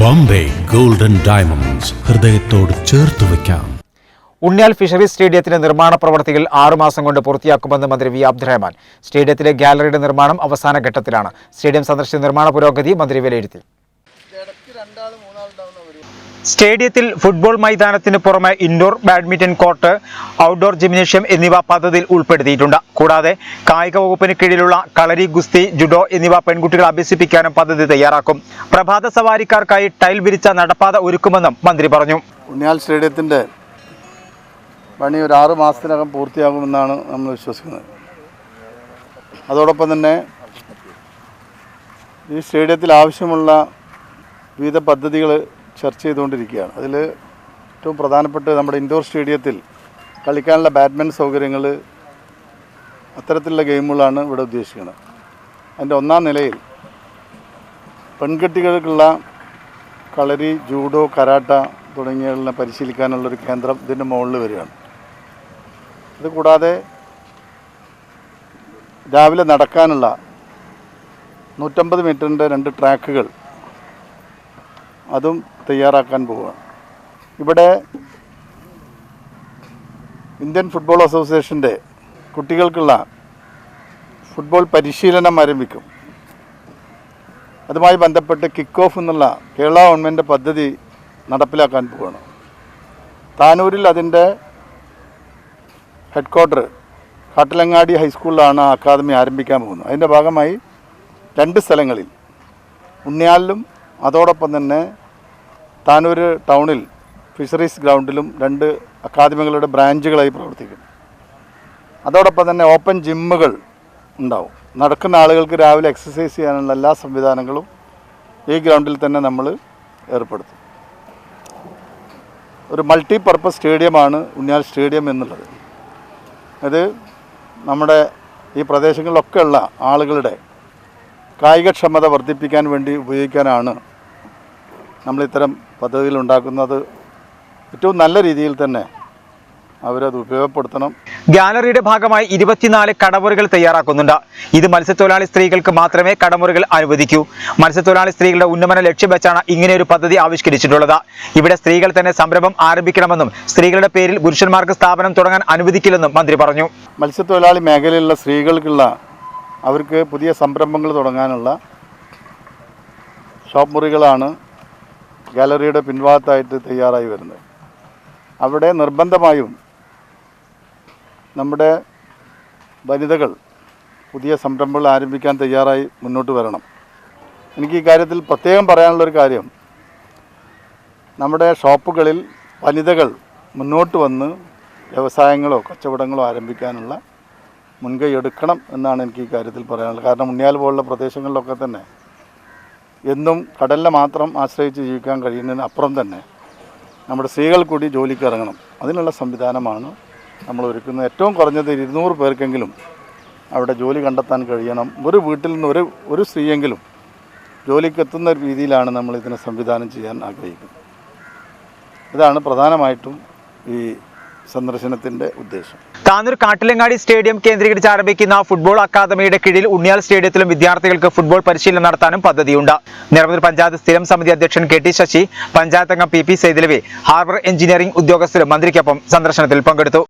Bombay golden diamonds ഹൃദയത്തോട് ചേർത്ത് വയ്ക്കാം. ഉണ്ണിയാൽ ഫിഷറീസ് സ്റ്റേഡിയത്തിന്റെ നിർമ്മാണ പ്രവർത്തികൾ ആറുമാസം കൊണ്ട് പൂർത്തിയാക്കുമെന്ന് മന്ത്രി വി അബ്ദുറഹ്മാൻ. സ്റ്റേഡിയത്തിലെ ഗാലറിയുടെ നിർമ്മാണം അവസാന ഘട്ടത്തിലാണ്. സ്റ്റേഡിയം സന്ദർശിച്ച നിർമ്മാണ പുരോഗതി മന്ത്രി വിലയിരുത്തി. സ്റ്റേഡിയത്തിൽ ഫുട്ബോൾ മൈതാനത്തിന് പുറമെ indoor badminton court outdoor gymnasium എന്നിവ പദ്ധതിയിൽ ഉൾപ്പെടുത്തിയിട്ടുണ്ട്. കൂടാതെ കായിക വകുപ്പിന് കീഴിലുള്ള കളരി ഗുസ്തി ജുഡോ എന്നിവ പെൺകുട്ടികളെ അഭ്യസിപ്പിക്കാനും പദ്ധതി തയ്യാറാക്കും. പ്രഭാത സവാരിക്കാർക്കായി ടൈൽ വിരിച്ച നടപ്പാത ഒരുക്കുമെന്നും മന്ത്രി പറഞ്ഞു. ഉണ്ണിയാൽ സ്റ്റേഡിയത്തിന്റെ പണി ഒരു ആറ് മാസത്തിനകം പൂർത്തിയാകുമെന്നാണ് നമ്മൾ വിശ്വസിക്കുന്നത്. അതോടൊപ്പം തന്നെ ഈ സ്റ്റേഡിയത്തിൽ ആവശ്യമുള്ള വിവിധ പദ്ധതികൾ ചർച്ച ചെയ്തുകൊണ്ടിരിക്കുകയാണ്. അതിൽ ഏറ്റവും പ്രധാനപ്പെട്ട നമ്മുടെ ഇൻഡോർ സ്റ്റേഡിയത്തിൽ കളിക്കാനുള്ള ബാഡ്മിന്റൺ സൗകര്യങ്ങൾ അത്തരത്തിലുള്ള ഗെയിമുകളാണ് ഇവിടെ ഉദ്ദേശിക്കുന്നത്. അതിന്റെ ഒന്നാം നിലയിൽ പെൺകുട്ടികൾക്കുള്ള കളരി ജൂഡോ കരാട്ട തുടങ്ങിയവയെല്ലാം പരിശീലിക്കാനുള്ളൊരു കേന്ദ്രം ഇതിന്റെ മുകളിൽ വരികയാണ്. അതുകൂടാതെ കൂടാതെ രാവിലെ നടക്കാനുള്ള നൂറ്റമ്പത് മീറ്ററിന്റെ രണ്ട് ട്രാക്കുകൾ അതും തയ്യാറാക്കാൻ പോവുകയാണ് ഇവിടെ ഇന്ത്യൻ ഫുട്ബോൾ അസോസിയേഷന്റെ കുട്ടികൾക്കുള്ള ഫുട്ബോൾ പരിശീലനം ആരംഭിക്കും. അതുമായി ബന്ധപ്പെട്ട് കിക്ക് ഓഫ് എന്നുള്ള കേരള ഗവൺമെന്റ് പദ്ധതി നടപ്പിലാക്കാൻ പോവുകയാണ്. താനൂരിൽ അതിന്റെ ഹെഡ് ക്വാർട്ടർ കാട്ടിലങ്ങാടി ഹൈസ്കൂളിലാണ് ആ അക്കാദമി ആരംഭിക്കാൻ പോകുന്നത്. അതിന്റെ ഭാഗമായി രണ്ട് സ്ഥലങ്ങളിൽ ഉണ്ണിയാലിലും അതോടൊപ്പം തന്നെ താനൂർ ടൗണിൽ ഫിഷറീസ് ഗ്രൗണ്ടിലും രണ്ട് അക്കാദമികളുടെ ബ്രാഞ്ചുകളായി പ്രവർത്തിക്കും അതോടൊപ്പം തന്നെ ഓപ്പൺ ജിമ്മുകൾ ഉണ്ടാവും. നടക്കുന്ന ആളുകൾക്ക് രാവിലെ എക്സസൈസ് ചെയ്യാനുള്ള എല്ലാ സംവിധാനങ്ങളും ഈ ഗ്രൗണ്ടിൽ തന്നെ നമ്മൾ ഏർപ്പെടുത്തും. ഒരു മൾട്ടി പർപ്പസ് സ്റ്റേഡിയമാണ് ഉണ്ണിയാൽ സ്റ്റേഡിയം എന്നുള്ളത്. അത് നമ്മുടെ ഈ പ്രദേശങ്ങളിലൊക്കെയുള്ള ആളുകളുടെ കായികക്ഷമത വർദ്ധിപ്പിക്കാൻ വേണ്ടി ഉപയോഗിക്കാനാണ് നമ്മൾ ഇത്തരം പദ്ധതികൾ ഉണ്ടാക്കുന്നത് ഏറ്റവും നല്ല രീതിയിൽ തന്നെ അവരത് ഉപയോഗപ്പെടുത്തണം. ഗാലറിയുടെ ഭാഗമായി ഇരുപത്തിനാല് കടമുറികൾ തയ്യാറാക്കുന്നുണ്ട്. ഇത് മത്സ്യത്തൊഴിലാളി സ്ത്രീകൾക്ക് മാത്രമേ കടമുറികൾ അനുവദിക്കൂ. മത്സ്യത്തൊഴിലാളി സ്ത്രീകളുടെ ഉന്നമനം ലക്ഷ്യം വെച്ചാണ് ഇങ്ങനെ ഒരു പദ്ധതി ആവിഷ്കരിച്ചിട്ടുള്ളത്. ഇവിടെ സ്ത്രീകൾ തന്നെ സംരംഭം ആരംഭിക്കണമെന്നും സ്ത്രീകളുടെ പേരിൽ പുരുഷന്മാർക്ക് സ്ഥാപനം തുടങ്ങാൻ അനുവദിക്കില്ലെന്നും മന്ത്രി പറഞ്ഞു. മത്സ്യത്തൊഴിലാളി മേഖലയിലുള്ള സ്ത്രീകൾക്കുള്ള അവർക്ക് പുതിയ സംരംഭങ്ങൾ തുടങ്ങാനുള്ള ഷോപ്പ് മുറികളാണ് ഗാലറിയുടെ പിൻഭാഗത്തായിട്ട് തയ്യാറായി വരുന്നത്. അവിടെ നിർബന്ധമായും നമ്മുടെ വനിതകൾ പുതിയ സംരംഭങ്ങൾ ആരംഭിക്കാൻ തയ്യാറായി മുന്നോട്ട് വരണം. എനിക്ക് ഈ കാര്യത്തിൽ പ്രത്യേകം പറയാനുള്ളൊരു കാര്യം. നമ്മുടെ ഷോപ്പുകളിൽ വനിതകൾ മുന്നോട്ട് വന്ന് വ്യവസായങ്ങളോ കച്ചവടങ്ങളോ ആരംഭിക്കാനുള്ള മുൻകൈ എടുക്കണം എന്നാണ് എനിക്ക് ഈ കാര്യത്തിൽ പറയാനുള്ളത്. കാരണം ഉണ്ണിയാൽ പോലുള്ള പ്രദേശങ്ങളിലൊക്കെ തന്നെ എന്നും കടലിനെ മാത്രം ആശ്രയിച്ച് ജീവിക്കാൻ കഴിയുന്നതിന് അപ്പുറം തന്നെ നമ്മുടെ സ്ത്രീകൾ കൂടി ജോലിക്ക് ഇറങ്ങണം. അതിനുള്ള സംവിധാനമാണ് നമ്മൾ ഒരുക്കുന്നത് ഏറ്റവും കുറഞ്ഞത് ഇരുന്നൂറ് പേർക്കെങ്കിലും അവിടെ ജോലി കണ്ടെത്താൻ കഴിയണം. ഒരു വീട്ടിൽ നിന്ന് ഒരു ഒരു സ്ത്രീയെങ്കിലും ജോലിക്ക് എത്തുന്ന രീതിയിലാണ് നമ്മൾ ഇതിനെ സംവിധാനം ചെയ്യാൻ ആഗ്രഹിക്കുന്നത്. ഇതാണ് പ്രധാനമായിട്ടും ഈ സന്ദർശനത്തിന്റെ ഉദ്ദേശം. താനൂർ കാട്ടിലങ്ങാടി സ്റ്റേഡിയം കേന്ദ്രീകരിച്ച് ആരംഭിക്കുന്ന ഫുട്ബോൾ അക്കാദമിയുടെ കീഴിൽ ഉണ്ണിയാൽ സ്റ്റേഡിയത്തിലും വിദ്യാർത്ഥികൾക്ക് ഫുട്ബോൾ പരിശീലനം നടത്താനും പദ്ധതിയുണ്ട്. നിരവധി പഞ്ചായത്ത് സ്ഥിരം സമിതി അധ്യക്ഷൻ കെ ടി ശശി പഞ്ചായത്ത് അംഗം P P Saithalavi harbour engineering ഉദ്യോഗസ്ഥരും മന്ത്രിക്കൊപ്പം സന്ദർശനത്തിൽ പങ്കെടുത്തു.